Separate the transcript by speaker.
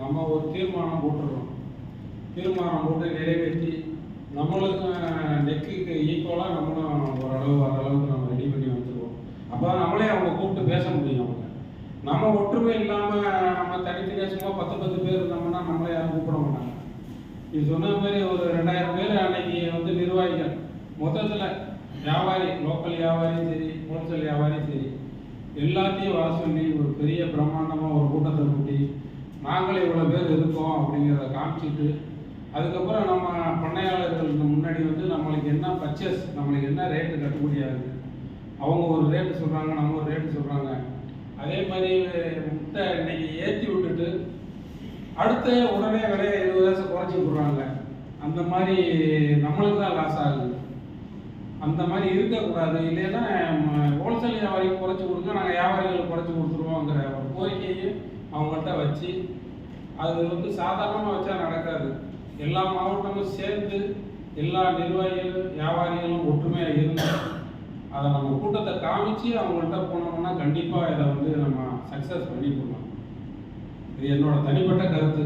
Speaker 1: நம்ம ஒரு தீர்மானம் போட்டுருக்கோம். தீர்மானம் போட்டு நிறைவேற்றி நம்மளுக்கும் நெக்குக்கு ஈக்குவலாக நம்மளும் ஓரளவு வர அளவுக்கு நம்ம ரெடி பண்ணி வச்சுருவோம் அப்போ தான் நம்மளே அவங்க கூப்பிட்டு பேச முடியும் அவங்க. நம்ம ஒற்றுமை இல்லாமல் நம்ம தனித்தனியாக சும்மா பத்து பத்து பேர் இருந்தோம்னா நம்மளே யாரும் கூப்பிட மாட்டாங்க. இது சொன்ன மாதிரி ஒரு ரெண்டாயிரம் பேர் அன்னைக்கு வந்து நிர்வாகிகள். மொத்தத்தில் வியாபாரி லோக்கல் வியாபாரியும் சரி ஹோல்சேல் வியாபாரியும் சரி எல்லாத்தையும் வர சொல்லி ஒரு பெரிய பிரம்மாண்டமாக ஒரு கூட்டத்தை கூட்டி நாங்களே இவ்வளோ பேர் இருக்கோம் அப்படிங்கிறத காமிச்சிட்டு அதுக்கப்புறம் நம்ம பண்ணையாளர்களுக்கு முன்னாடி வந்து நம்மளுக்கு என்ன பர்ச்சேஸ் நம்மளுக்கு என்ன ரேட்டு கட்டுப்படி ஆகுது? அவங்க ஒரு ரேட்டு சொல்கிறாங்க நம்ம ஒரு ரேட்டு சொல்கிறாங்க அதே மாதிரி முட்டை இன்னைக்கு ஏற்றி விட்டுட்டு அடுத்த உடனே விலையை இருபது வருஷம் குறைச்சி விட்றாங்க. அந்த மாதிரி நம்மளுக்கு தான் லாஸ் ஆகுது. அந்த மாதிரி இருக்கக்கூடாது. இல்லைன்னா ஹோல்சேல் வியாபாரிக்கு குறைச்சி கொடுங்க நாங்கள் வியாபாரிகளுக்கு குறைச்சி கொடுத்துருவோங்கிற ஒரு கோரிக்கையை அவங்கள்ட்ட வச்சு அது வந்து சாதாரணமாக வச்சா நடக்காது. எல்லா மாவட்டமும் சேர்ந்து எல்லா நிர்வாகிகளும் வியாபாரிகளும் ஒற்றுமையாக இருந்தால் அதை நம்ம கூட்டத்தை காமிச்சு அவங்கள்ட்ட போனோம்னா கண்டிப்பாக இதை வந்து நம்ம சக்ஸஸ் பண்ணி போடலாம் இது என்னோட தனிப்பட்ட கருத்து.